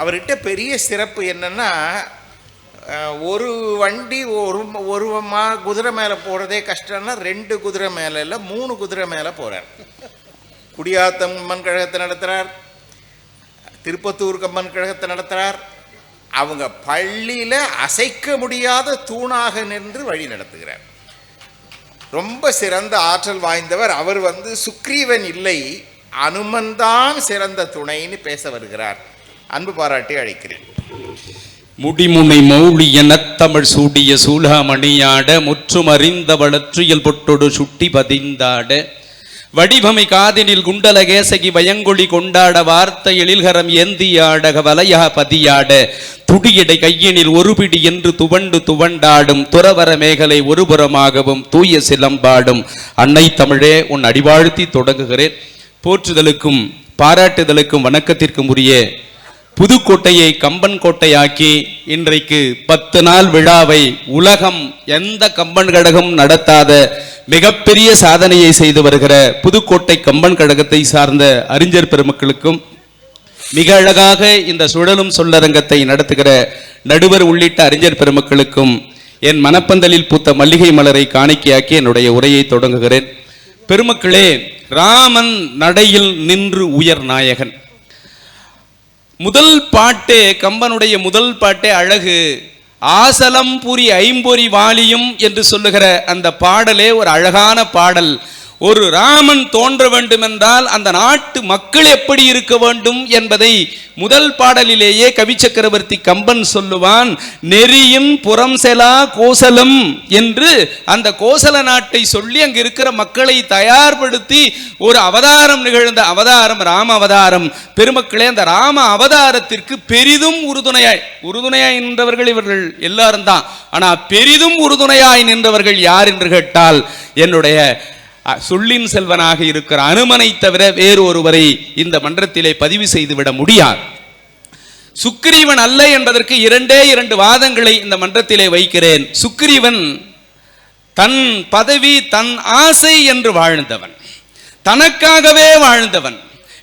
அவர்கிட்ட பெரிய சிறப்பு என்னென்னா ஒரு வண்டி ஒரு ஒரு மா குதிரை மேலே போகிறதே கஷ்டம்னா ரெண்டு குதிரை மேலே இல்லை மூணு குதிரை மேலே போகிறார் குடியாத்தம் கம்மன் கழகத்தை நடத்துகிறார் திருப்பத்தூர் கம்மன் கழகத்தை நடத்துகிறார் அவங்க பள்ளியில் அசைக்க முடியாத தூணாக நின்று வழி நடத்துகிறார். ரொம்ப சிறந்த ஆற்றல் வாய்ந்தவர். அவர் வந்து சுக்ரீவன் இல்லை அனுமன்தான் சிறந்த துணைன்னு பேச வருகிறார். அன்பு பாராட்டி அழைக்கிறேன். முடிமுனை மௌழி எனத்தமிழ் சூடிய சூலாமணியாட முற்றும் அறிந்த வளற்றியல் பொட்டொடு சுட்டி பதிந்தாட வடிவமை காதினில் குண்டல கேசகி வயங்கொழி கொண்டாட வார்த்தை எழில்கரம் ஏந்தியாடக வலையா பதியாட துடியடை கையினில் ஒரு பிடி என்று துவண்டு துவண்டாடும் துறவர மேகலை ஒருபுறமாகவும் தூய சிலம்பாடும் அன்னை தமிழே உன் அடிவாழ்த்தி தொடங்குகிறேன். போற்றுதலுக்கும் பாராட்டுதலுக்கும் வணக்கத்திற்கும் உரிய புதுக்கோட்டையை கம்பன் கோட்டையாக்கி இன்றைக்கு பத்து நாள் விழாவை உலகம் எந்த கம்பன் கழகம் நடத்தாத மிகப்பெரிய சாதனையை செய்து வருகிற புதுக்கோட்டை கம்பன் கழகத்தை சார்ந்த அறிஞர் பெருமக்களுக்கும் மிக அழகாக இந்த சுழலும் சொல்லரங்கத்தை நடத்துகிற நடுவர் உள்ளிட்ட அறிஞர் பெருமக்களுக்கும் என் மனப்பந்தலில் பூத்த மல்லிகை மலரை காணிக்கையாக்கி என்னுடைய உரையை தொடங்குகிறேன். பெருமக்களே ராமன் நடையில் நின்று உயர் நாயகன். முதல் பாட்டே கம்பனுடைய முதல் பாட்டே அழகு. ஆசலம் புரி ஐம்பொறி வாலியும் என்று சொல்லுகிற அந்த பாடலே ஒரு அழகான பாடல். ஒரு ராமன் தோன்ற வேண்டுமென்றால் அந்த நாட்டு மக்கள் எப்படி இருக்க வேண்டும் என்பதை முதல் பாடலிலேயே கவி சக்கரவர்த்தி கம்பன் சொல்லுவான் நெறியும் புறம் செலா கோசலம் என்று அந்த கோசல நாட்டை சொல்லி அங்கு இருக்கிற மக்களை தயார்படுத்தி ஒரு அவதாரம் நிகழ்ந்த அவதாரம் ராம அவதாரம். பெருமக்களே அந்த ராம அவதாரத்திற்கு பெரிதும் உறுதுணையாய் உறுதுணையாய் நின்றவர்கள் இவர்கள் எல்லாரும் தான். ஆனால் பெரிதும் உறுதுணையாய் நின்றவர்கள் யார் என்று கேட்டால் என்னுடைய சொல்லின் செல்வனாக இருக்கிற அனுமனை தவிர வேறு ஒருவரை இந்த மன்றத்திலே பதிவு செய்துவிட முடியாது. சுக்ரீவன் அல்ல என்பதற்கு இரண்டே இரண்டு வாதங்களை இந்த மன்றத்திலே வைக்கிறேன். சுக்ரீவன் தன் பதவி தன் ஆசை என்று வாழ்ந்தவன். தனக்காகவே வாழ்ந்தவன்.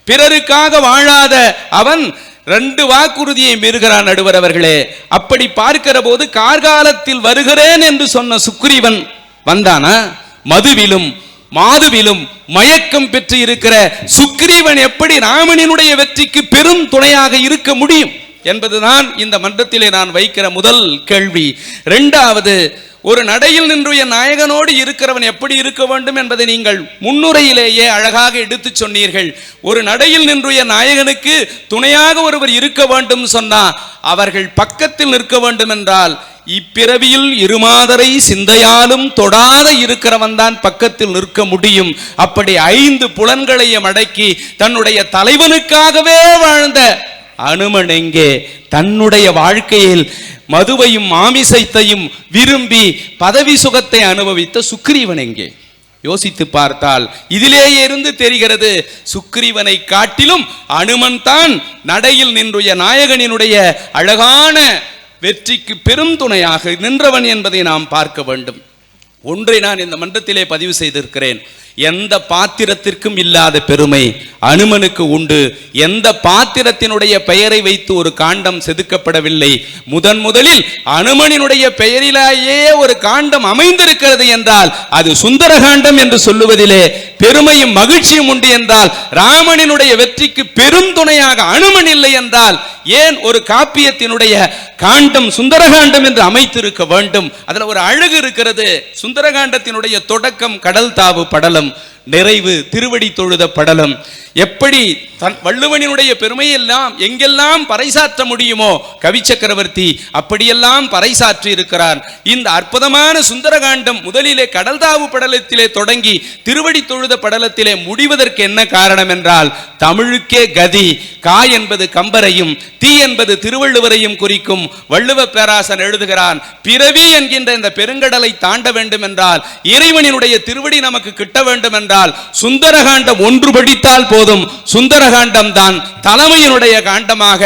பிறருக்காக வாழாத அவன் ரெண்டு வாக்குறுதியை மீறுகிறான் நடுவர் அவர்களே அப்படி பார்க்கிற போது கார்காலத்தில் வருகிறேன் என்று சொன்ன சுக்ரீவன் வந்தானா? மதுவிலும் மாதுவிலும் மயக்கம் பெற்று இருக்கிற சுக்ரீவன் எப்படி ராமனினுடைய வெற்றிக்கு பெரும் துணையாக இருக்க முடியும் என்பதுதான் இந்த மன்றத்திலே நான் வைக்கிற முதல் கேள்வி. இரண்டாவது ஒரு நடையில் நின்றுய நாயகனோடு இருக்கிறவன் எப்படி இருக்க வேண்டும் என்பதை நீங்கள் முன்னுரையிலேயே அழகாக எடுத்துச் சொன்னீர்கள். ஒரு நடையில் நின்றுய நாயகனுக்கு துணையாக ஒருவர் இருக்க வேண்டும் சொன்னா அவர்கள் பக்கத்தில் நிற்க வேண்டும் என்றால் இப்பிறவியில் இருமாதரை சிந்தையாலும் தொடாத இருக்கிறவன் தான் பக்கத்தில் நிற்க முடியும். அப்படி ஐந்து புலன்களையும் அடக்கி தன்னுடைய தலைவனுக்காகவே வாழ்ந்த அனுமன் எங்கே? தன்னுடைய வாழ்க்கையில் மதுவையும் மாமிசத்தையும் விரும்பி பதவி சுகத்தை அனுபவித்த சுக்ரீவன் எங்கே? யோசித்து பார்த்தால் இதிலேயே இருந்து தெரிகிறது சுக்ரீவனை காட்டிலும் அனுமன் தான் நடையில் நின்றுய நாயகனினுடைய அழகான வெற்றிக்கு பெரும் துணையாக நின்றவன் என்பதை நாம் பார்க்க வேண்டும். ஒன்றை நான் இந்த மன்றத்திலே பதிவு செய்திருக்கிறேன். எந்த பாத்திரத்திற்கும் இல்லாத பெருமை அனுமனுக்கு உண்டு. எந்த பாத்திரத்தினுடைய பெயரை வைத்து ஒரு காண்டம் செதுக்கப்படவில்லை. முதன் முதலில் அனுமனினுடைய பெயரிலேயே ஒரு காண்டம் அமைந்திருக்கிறது என்றால் அது சுந்தரகாண்டம் என்று சொல்லுவதிலே பெருமையும் மகிழ்ச்சியும் உண்டு என்றால் ராமனினுடைய வெற்றிக்கு பெரும் துணையாக அனுமன் இல்லை என்றால் ஏன் ஒரு காப்பியத்தினுடைய காண்டம் சுந்தரகாண்டம் என்று அமைத்திருக்க வேண்டும்? அதுல ஒரு அழகு இருக்கிறது. சுந்தரகாண்டத்தினுடைய தொடக்கம் கடல் தாவு படலம். காலம் நிறைவு திருவடி தொழுத படலம். எப்படி தன் வள்ளுவனினுடைய பெருமையெல்லாம் எங்கெல்லாம் பறைசாற்ற முடியுமோ கவி சக்கரவர்த்தி அப்படியெல்லாம் பறைசாற்றி இருக்கிறார். இந்த அற்புதமான சுந்தரகாண்டம் முதலிலே கடல்தாவு படலத்திலே தொடங்கி திருவடி தொழுத படலத்திலே முடிவதற்கு என்ன காரணம் என்றால் தமிழுக்கே கதி. கா என்பது கம்பரையும் தீ என்பது திருவள்ளுவரையும் குறிக்கும் வள்ளுவ பேராசன் எழுதுகிறான் பிறவி என்கின்ற இந்த பெருங்கடலை தாண்ட வேண்டும் என்றால் இறைவனினுடைய திருவடி நமக்கு கிட்ட வேண்டும் என்றால் என்றால் சுந்தரகாண்டம் ஒன்று படித்தால் போதும். சுந்தரகாண்டம் தான் தலைமையினுடைய காண்டமாக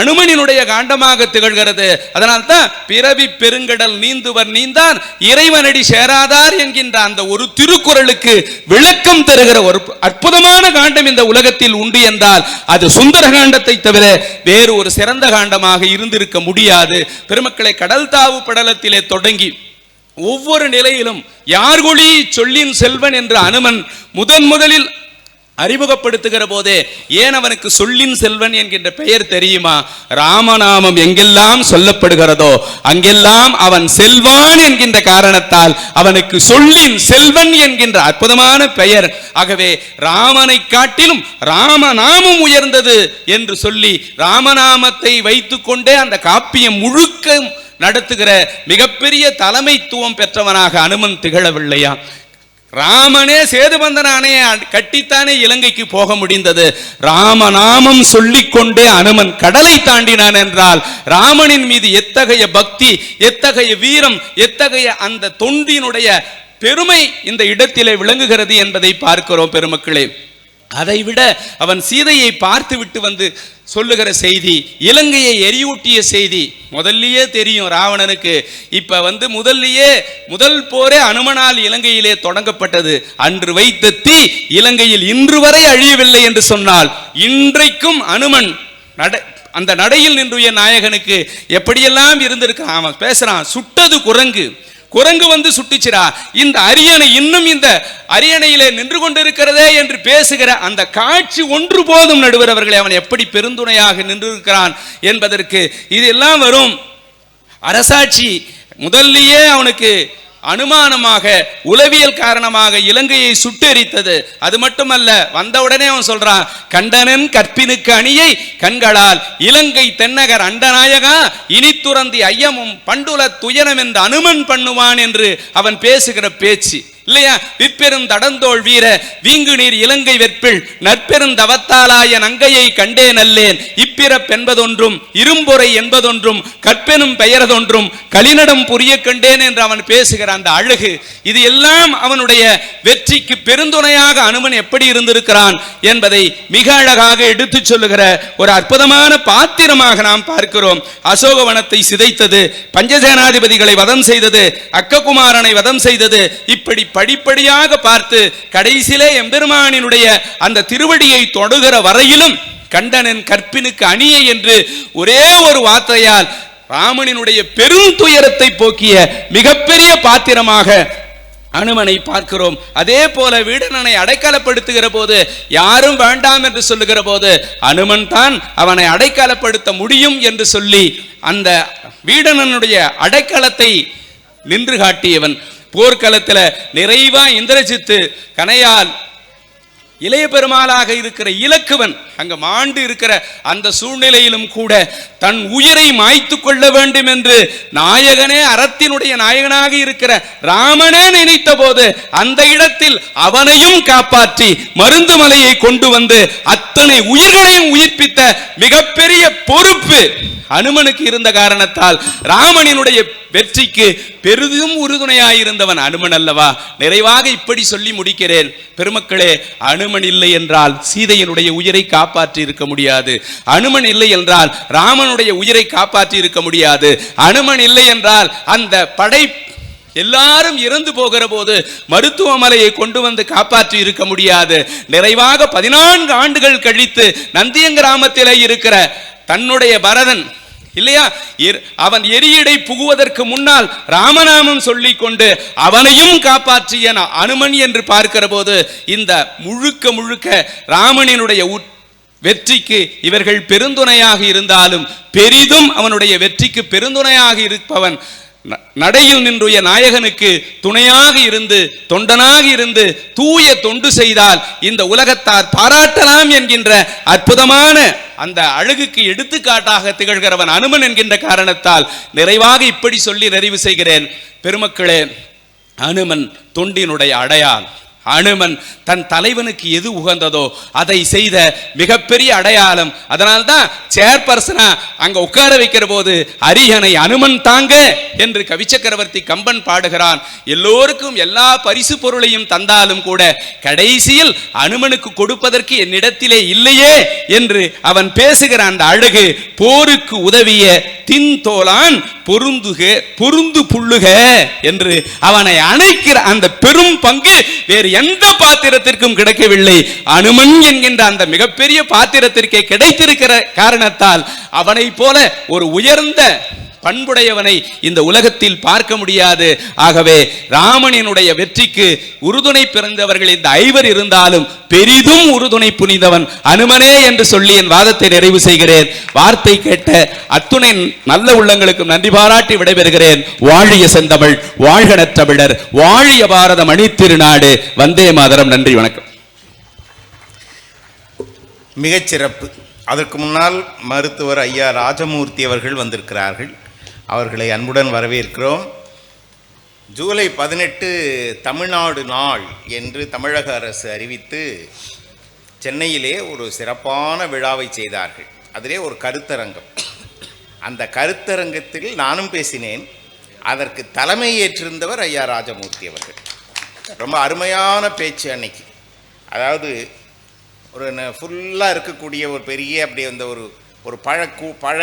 அனுமனினுடைய காண்டமாக திகழ்கிறது. அதனால் தான் பிறவி பெருங்கடல் நீந்துவர் நீந்தான் இறைவனடி சேராதார் என்கின்ற அந்த ஒரு திருக்குறளுக்கு விளக்கம் தருகிற ஒரு அற்புதமான காண்டம் இந்த உலகத்தில் உண்டு என்றால் அது சுந்தர காண்டத்தை தவிர வேறு ஒரு சிறந்த காண்டமாக இருந்திருக்க முடியாது. பெருமக்களை கடல் தாவு படலத்திலே தொடங்கி ஒவ்வொரு நிலையிலும் யார்கொழி சொல்லின் செல்வன் என்ற அனுமன் முதன் முதலில் அறிமுகப்படுத்துகிற போதே ஏன் அவனுக்கு சொல்லின் செல்வன் என்கின்ற பெயர் தெரியுமா? ராமநாமம் எங்கெல்லாம் சொல்லப்படுகிறதோ அங்கெல்லாம் அவன் செல்வான் என்கின்ற காரணத்தால் அவனுக்கு சொல்லின் செல்வன் என்கின்ற அற்புதமான பெயர். ஆகவே ராமனை காட்டிலும் ராமநாமம் உயர்ந்தது என்று சொல்லி ராமநாமத்தை வைத்துக்கொண்டே அந்த காப்பியம் முழுக்க நடத்துகிற மிகப்பெரிய தலைமைத்துவம் பெற்றவனாக அனுமன் திகழவில்லையா? ராமனே சேதுபந்தன அணையை கட்டித்தானே இலங்கைக்கு போக முடிந்தது. ராமநாமம் சொல்லிக்கொண்டே அனுமன் கடலை தாண்டினான் என்றால் ராமனின் மீது எத்தகைய பக்தி எத்தகைய வீரம் எத்தகைய அந்த தொண்டினுடைய பெருமை இந்த இடத்திலே விளங்குகிறது என்பதை பார்க்கிறோம் பெருமக்களே. அதைவிட அவன் சீதையை பார்த்து விட்டு வந்து சொல்லுகிற செய்தி இலங்கையை எரியூட்டிய செய்தி முதல்லையே தெரியும் ராவணனுக்கு. இப்ப வந்து முதல்லையே முதல் போரே அனுமனால் இலங்கையிலே தொடங்கப்பட்டது. அன்று வைத்த தீ இலங்கையில் இன்று வரை அழியவில்லை என்று சொன்னால் இன்றைக்கும் அனுமன் நட அந்த நடையில் நின்றுய நாயகனுக்கு எப்படியெல்லாம் இருந்திருக்கான் அவன் பேசுறான் சுட்டது குரங்கு. குரங்கு வந்து சுட்டுச்சிரா இந்த அரியணை இன்னும் இந்த அரியணையிலே நின்று கொண்டிருக்கிறதே என்று பேசுகிற அந்த காட்சி ஒன்று போதும் நடுவர் அவர்களே. அவன் எப்படி பெருந்துணையாக நின்றிருக்கிறான் என்பதற்கு இதெல்லாம் வரும். அரசாட்சி முதல்லயே அவனுக்கு அனுமானமாக உளவியல் காரணமாக இலங்கையை சுட்டெரித்தது. அது மட்டுமல்ல வந்தவுடனே அவன் சொல்றான் கண்டனன் கற்பினுக்கு அணியை கண்களால் இலங்கை தென்னகர் அண்டநாயகா இனி துறந்தி ஐயமும் பண்டுல துயரம் என்று அனுமன் பண்ணுவான் என்று அவன் பேசுகிற பேச்சு. இல்லையா? விப்பெரும் தடந்தோள் வீர வீங்கு நீர் இலங்கை வெற்பில் நற்பெரும் தவத்தாலாய நங்கையை கண்டே நல்லேன் இப்பிறப்பென்பதொன்றும் இரும்பொறை என்பதொன்றும் கற்பெனும் பெயரதொன்றும் கலிநடம் புரிய கண்டேன் என்று அவன் பேசுகிற அந்த அழகு இது எல்லாம் அவனுடைய வெற்றிக்கு பெருந்துணையாக அனுமன் எப்படி இருந்திருக்கிறான் என்பதை மிக அழகாக எடுத்துச் சொல்லுகிற ஒரு அற்புதமான பாத்திரமாக நாம் பார்க்கிறோம். அசோகவனத்தை சிதைத்தது பஞ்சசேனாதிபதிகளை வதம் செய்தது அக்ககுமாரனை வதம் செய்தது இப்படி படிப்படியாக பார்த்து கடைசியிலே எம்பெருமானினுடைய அந்த திருவடியை தொடுகிற வரையிலும் கண்டனன் கற்பினுக்கு அணியை என்று ஒரே ஒரு வார்த்தையால் ராமனினுடைய பெரும் துயரத்தை போக்கிய மிகப்பெரிய பாத்திரமாக அனுமனை பார்க்கிறோம். அதே போல வீடனனை அடைக்கலப்படுத்துகிற போது யாரும் வேண்டாம் என்று சொல்லுகிற போது அனுமன் தான் அவனை அடைக்கலப்படுத்த முடியும் என்று சொல்லி அந்த வீடனனுடைய அடைக்கலத்தை நின்று காட்டியவன். போர்க்களத்தில் நிறைவா இந்திரஜித்து கனையால் இளைய பெருமாளாக இருக்கிற இலக்குவன் அங்க மாண்டு இருக்கிற அந்த சூழ்நிலையிலும் கூட தன் உயிரை மாய்த்து கொள்ள வேண்டும் என்று நாயகனே அறத்தினுடைய நாயகனாக இருக்கிற ராமனே நினைத்த போது அந்த இடத்தில் அவனையும் காப்பாற்றி மருந்து மலையை கொண்டு வந்து அத்தனை உயிர்களையும் உயிர்ப்பித்த மிகப்பெரிய பொறுப்பு அனுமனுக்கு இருந்த காரணத்தால் ராமனினுடைய வெற்றிக்கு பெரிதும் உறுதுணையாயிருந்தவன் அனுமன் அல்லவா? நிறைவாக இப்படி சொல்லி முடிக்கிறேன். பெருமக்களே அனுமன் இல்லை என்றால் சீதையினுடைய உயிரை காப்பாற்றி இருக்க முடியாது. அனுமன் இல்லை என்றால் ராமனுடைய உயிரை காப்பாற்றி இருக்க முடியாது. அனுமன் இல்லை என்றால் அந்த படை எல்லாரும் இறந்து போகிற போது மருத்துவமனையை கொண்டு வந்து காப்பாற்றி இருக்க முடியாது. நிறைவாக பதினான்கு ஆண்டுகள் கழித்து நந்தியம் கிராமத்திலே இருக்கிற தன்னுடைய பரதன் இல்லையா? எர்- அவன் எரியடை புகுவதற்கு முன்னால் ராமநாமம் சொல்லிக் கொண்டு அவனையும் காப்பாற்றிய அனுமன் என்று பார்க்கிற போது இந்த முழுக்க முழுக்க ராமனினுடைய உட்- வெற்றிக்கு இவர்கள் பெருந்துணையாக இருந்தாலும் பெரிதும் அவனுடைய வெற்றிக்கு பெருந்துணையாக இருப்பவன் ந- நடையில் நின்றுய நாயகனுக்கு துணையாக இருந்து தொண்டனாக இருந்து தூய தொண்டு செய்தால் இந்த உலகத்தார் பாராட்டலாம் என்கின்ற அற்புதமான அந்த அழகுக்கு எடுத்துக்காட்டாக திகழ்கிறவன் அனுமன் என்கின்ற காரணத்தால் நிறைவாக இப்படி சொல்லி நிறைவு செய்கிறேன். பெருமக்களே அனுமன் தொண்டினுடைய அடையாள். அனுமன் தன் தலைவனுக்கு எது உகந்ததோ அதை செய்த மிகப்பெரிய அடையாளம். அதனால்தான் சேர்பர்சனா அங்க உட்கார வைக்கிற போது அரியணை அனுமன் தாங்க என்று கவிச்சக்கரவர்த்தி கம்பன் பாடுகிறான். எல்லோருக்கும் எல்லா பரிசு பொருளையும் தந்தாலும் கூட கடைசியில் அனுமனுக்கு கொடுப்பதற்கு என்னிடத்திலே இல்லையே என்று அவன் பேசுகிற அந்த அழகு போருக்கு உதவிய தின்தோலான் பொருந்துக பொருந்து புல்லுக என்று அவனை அணைக்கிற அந்த பெரும் பங்கு வேறு எந்த பாத்திரத்திற்கும் கிடைக்கவில்லை. அனுமன் என்கின்ற அந்த மிகப்பெரிய பாத்திரத்திற்கே கிடைத்திருக்கிற காரணத்தால் அவனை போல ஒரு உயர்ந்த பண்புடையவனை இந்த உலகத்தில் பார்க்க முடியாது. ஆகவே ராமனினுடைய வெற்றிக்கு உறுதுணை பிறந்தவர்கள் இந்த ஐவர் இருந்தாலும் பெரிதும் உறுதுணை புனிதவன் அனுமனே என்று சொல்லி என் வாதத்தை நிறைவு செய்கிறேன். வார்த்தை கேட்ட அத்துணை நல்ல உள்ளங்களுக்கும் நன்றி பாராட்டி விடைபெறுகிறேன். வாழிய செந்தமிழ் வாழ்க நற்றமிழர் வாழிய பாரத மணித்திருநாடு. வந்தே மாதரம் நன்றி வணக்கம். மிகச்சிறப்பு. அதற்கு முன்னால் மருத்துவர் ஐயா ராஜமூர்த்தி அவர்கள் வந்திருக்கிறார்கள். அவர்களை அன்புடன் வரவேற்கிறோம். ஜூலை பதினெட்டு தமிழ்நாடு நாள் என்று தமிழக அரசு அறிவித்து சென்னையிலே ஒரு சிறப்பான விழாவை செய்தார்கள். அதிலே ஒரு கருத்தரங்கம். அந்த கருத்தரங்கத்தில் நானும் பேசினேன். அதற்கு தலைமை ஏற்றிருந்தவர் ஐயா ராஜமூர்த்தி அவர்கள். ரொம்ப அருமையான பேச்சு அன்னைக்கு. அதாவது ஒரு ஃபுல்லாக இருக்கக்கூடிய ஒரு பெரிய அப்படி அந்த ஒரு ஒரு பழ கூ பழ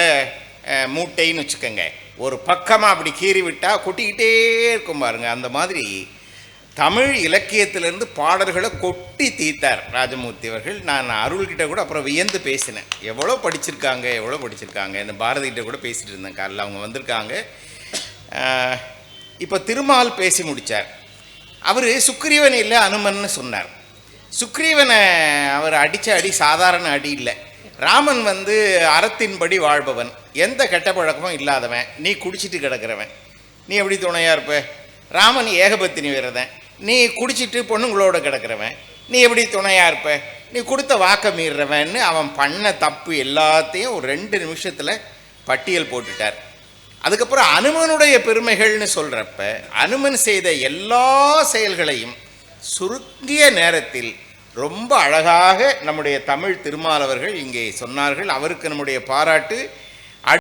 மூட்டைன்னு வச்சுக்கோங்க. ஒரு பக்கமாக அப்படி கீறி விட்டால் கொட்டிக்கிட்டே இருக்கும் பாருங்கள் அந்த மாதிரி தமிழ் இலக்கியத்திலிருந்து பாடல்களை கொட்டி தீத்தார் ராஜமூர்த்தி அவர்கள். நான் அருள்கிட்ட கூட அப்புறம் வியந்து பேசினேன். எவ்வளோ படிச்சிருக்காங்க எவ்வளோ படிச்சிருக்காங்க இந்த பாரதிகிட்ட கூட பேசிகிட்டு இருந்தேன் காலையில் அவங்க வந்திருக்காங்க. இப்போ திருமால் பேசி முடித்தார் அவர் சுக்ரீவன் இல்லை அனுமன்னு சொன்னார். சுக்ரீவனை அவர் அடித்த அடி சாதாரண அடி இல்லை. ராமன் வந்து அறத்தின்படி வாழ்பவன். எந்த கெட்ட பழக்கமும் இல்லாதவன். நீ குடிச்சிட்டு கிடக்கிறவன். நீ எப்படி துணையாக இருப்ப? ராமன் ஏகபத்தினி விரதன். நீ குடிச்சிட்டு பொண்ணுங்களோட கிடக்கிறவன். நீ எப்படி துணையாக இருப்ப? நீ கொடுத்த வாக்க மீறுறவன்னு அவன் பண்ண தப்பு எல்லாத்தையும் ஒரு ரெண்டு நிமிஷத்தில் பட்டியல் போட்டுட்டார். அதுக்கப்புறம் அனுமனுடைய பெருமைகள்னு சொல்கிறப்ப அனுமன் செய்த எல்லா செயல்களையும் சுருங்கிய நேரத்தில் ரொம்ப அழகாக நம்முடைய தமிழ் திருமாலவர்கள் இங்கே சொன்னார்கள். அவருக்கு நம்முடைய பாராட்டு.